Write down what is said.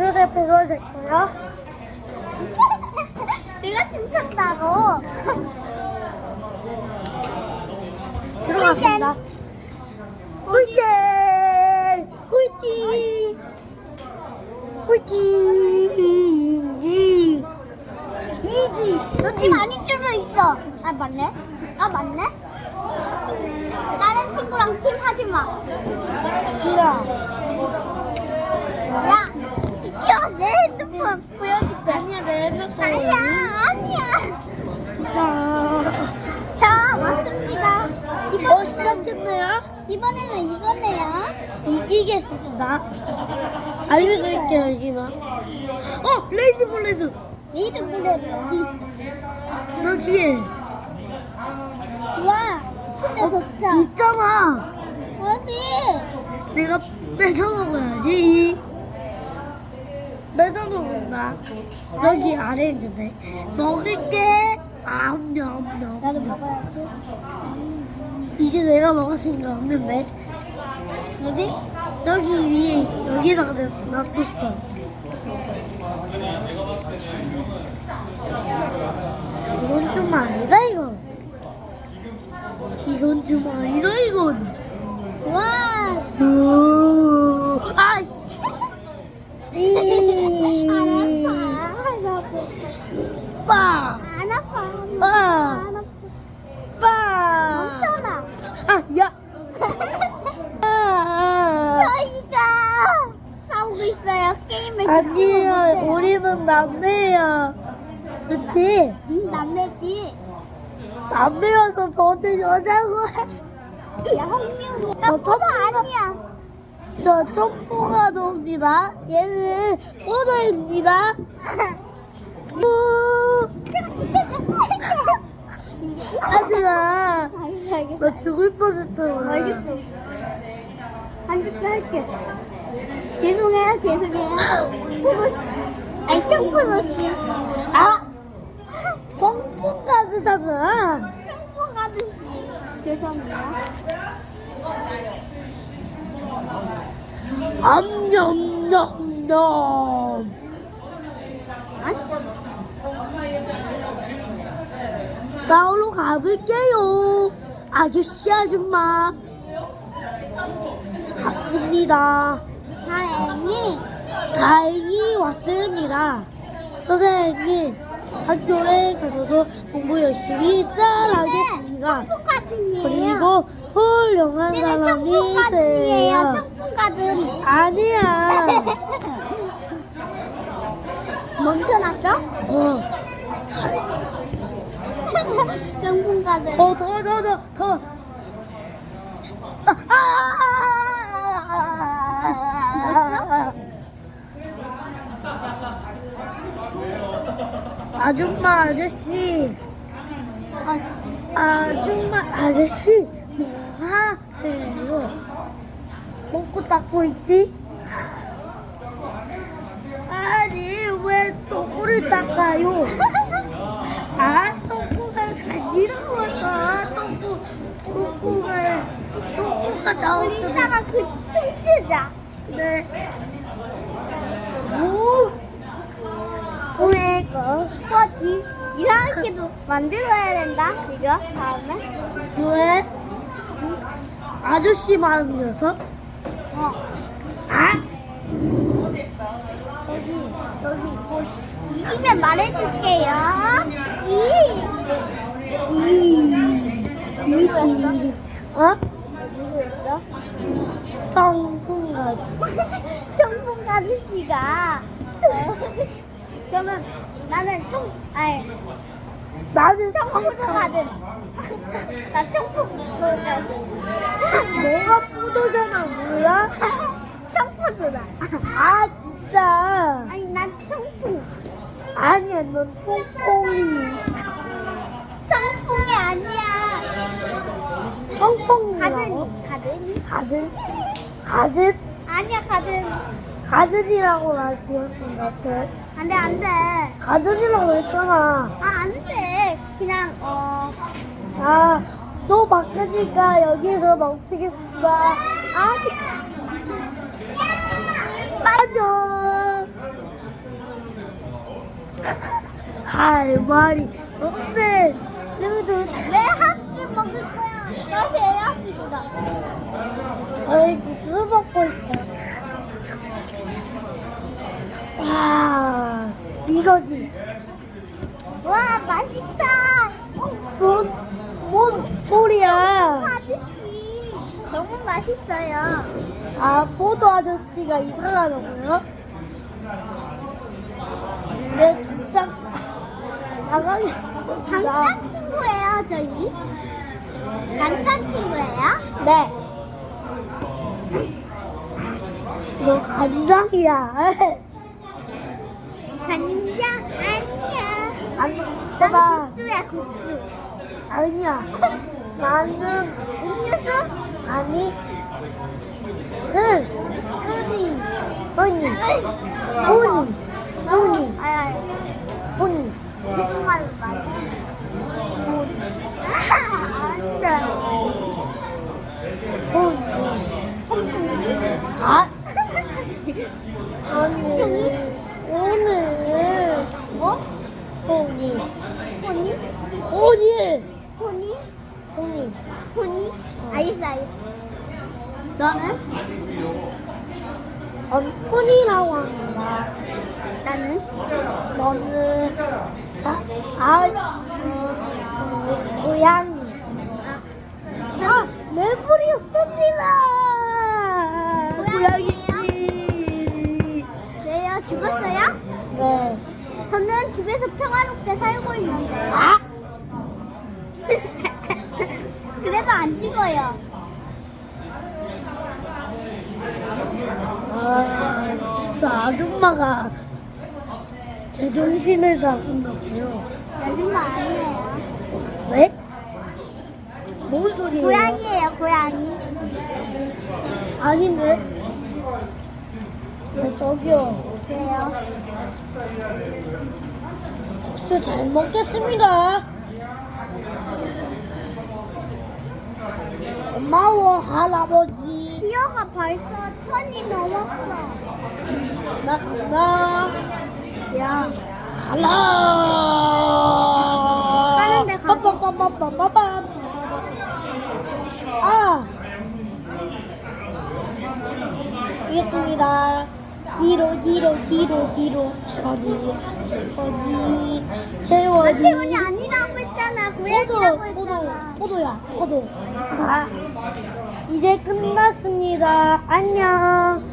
그릇에 배워졌고요. 내가 춤췄다고. 들어갔습니다. 꿀잼! 꿀띠! 꿀띠! 이지! 너팀 아닌 줄도 있어. 아 맞네. 아 맞네. 다른 친구랑 팀 하지 마. 싫어. 야, 핸드폰 보여줄게. 아니야, 내 핸드폰. 아니야, 아니야. 자, 자, 왔습니다. 어, 시작했네요? 이번에는 이거네요. 이기겠습니다. 알려드릴게요, 이기만. 어, 레이즈 블레드! 레이드 블레드 어디? 여기에 와, 침대 덮자. 있잖아. 어디? 내가 뺏어 먹어야지. 뺏어 먹는다. 여기 아래 있는데. 먹을게. 암냠냠. 나도 먹어야지. 이제 내가 먹었으니까 없는데. 어디? 여기 위에. 여기다가 내가 놔뒀어. 이건 좀 아니다 이거. 이건 좀 아니다 이건. 와, 오, 아씨. 이. 안 아파. 빠. 안 아파. 아. 안 아파. 빠. 멈춰라. 아, 야. 아. 저희가 싸우고 있어요. 게임을. 잘하고 우리는 남매야. 그치? 응, 남매지. 남매여서 너는 여자고 해. 야, 홍미언니. 나저 포도 첫 아니야. 저 청포가 돕니다. 얘는 포도입니다. 우. 하지마. 나 죽을 뻔했잖아. 알겠어. 한 줄도 할게. 죄송해요, 죄송해요. 포도씨. 아니, 청포도씨. 아! 청포 가드잖아. 청포. 죄송합니다. 암냠냠냠. 아니? 싸우러 가볼게요. 아저씨 아줌마. 갔습니다. 다행히. 다행히 왔습니다. 선생님, 학교에 가서도 공부 열심히 잘하겠습니다. 그리고 훌륭한 사람이. 돼요. 가든. 아니야. 멈춰놨어? 어, 가든. 더, 더, 더, 더, 더. 아, 아, 아줌마 아저씨 아줌마 아저씨 뭐 하세요? 먹고 닦고 있지? 아니 왜 똥꼬를 닦아요? 아 똥꼬가 간지러워 서 똥꼬 똥꼬가 똥꼬가 우리 이따가 그 춤추자. 네. 오. 왜? 어디? 이상하게도 만들어야 된다. 이거 다음에. 왜? 아저씨 마음이어서? 어. 아? 여기 여기 뭐 이기면 말해줄게요. 이. 이. 이지. 어? 누구였어? 정풍가. 청풍 아저씨가. 저는 나는 청 아니 나는 청포도. 가든. 나 청포도 가든. 너가 뿌도잖아, 몰라? 청포도다. 아, 진짜. 아니 난 청풍. 아니야, 넌 통콩이. 청풍이 아니야. 통콩이라고? 가든이 가든이. 가든? 가든? 아니야 가든. 가든이라고 나 지었던 것 같아. 안 돼, 안 돼. 가든이라고 했잖아. 아, 안 돼. 그냥, 어. 아, 너 막으니까 여기서 멈추겠습니다. 아니. 빠져. 할 말이 없네. 너희들 왜 학습 먹을 거야? 나한테 애학습이다. 아이, 그 무슨 먹고 있어? 이거지. 와 맛있다. 뭔, 뭔 소리야? 아저씨 너무 맛있어요. 아 포도 아저씨가 이상하다고요? 내 진짜 나가겠습니다. 단짝 친구예요 저희. 단짝 친구예요? 네. 너 간장이야. 간장 아니야. 아니, 난 내가 국수야 국수. 아니야. 나는 음료수? 아니. 그 흔히 흔히 흔히 흔히 아야 흔히 정말 맛있어. 흔히 아 아니 오늘 뭐? 흔히 포니? 흔히 포니? 흔히 포니? 알겠어 알겠어. 너는? 전 흔히라고 합니다. 나는? 너는 자, 아, 어, 어, 고양이. 아, 레블이었습니다. 고양이 씨. 왜요? 죽었어요? 네. 저는 집에서 평화롭게 살고 있는데. 아, 그래도 안 찍어요. 아, 진짜 아줌마가 제 정신을 나간가 봐요. 요즘은 아니에요. 왜? 뭔 소리예요? 고양이에요, 고양이. 아닌데? 네, 저기요. 왜요? 국수 잘 먹겠습니다. 고마워 할아버지. 티어가 벌써 천이 넘었어. 나 간다. 야, 가라. 다른데 가. 빠빠빠빠빠빠빠. 아. 알겠습니다. 뒤로 뒤로 뒤로 뒤로. 채원이 채원이 채원이. 채원이 아니라고 했잖아. 고양이라고 포도 포도 했잖아. 포도야 포도. 아, 이제 끝났습니다. 안녕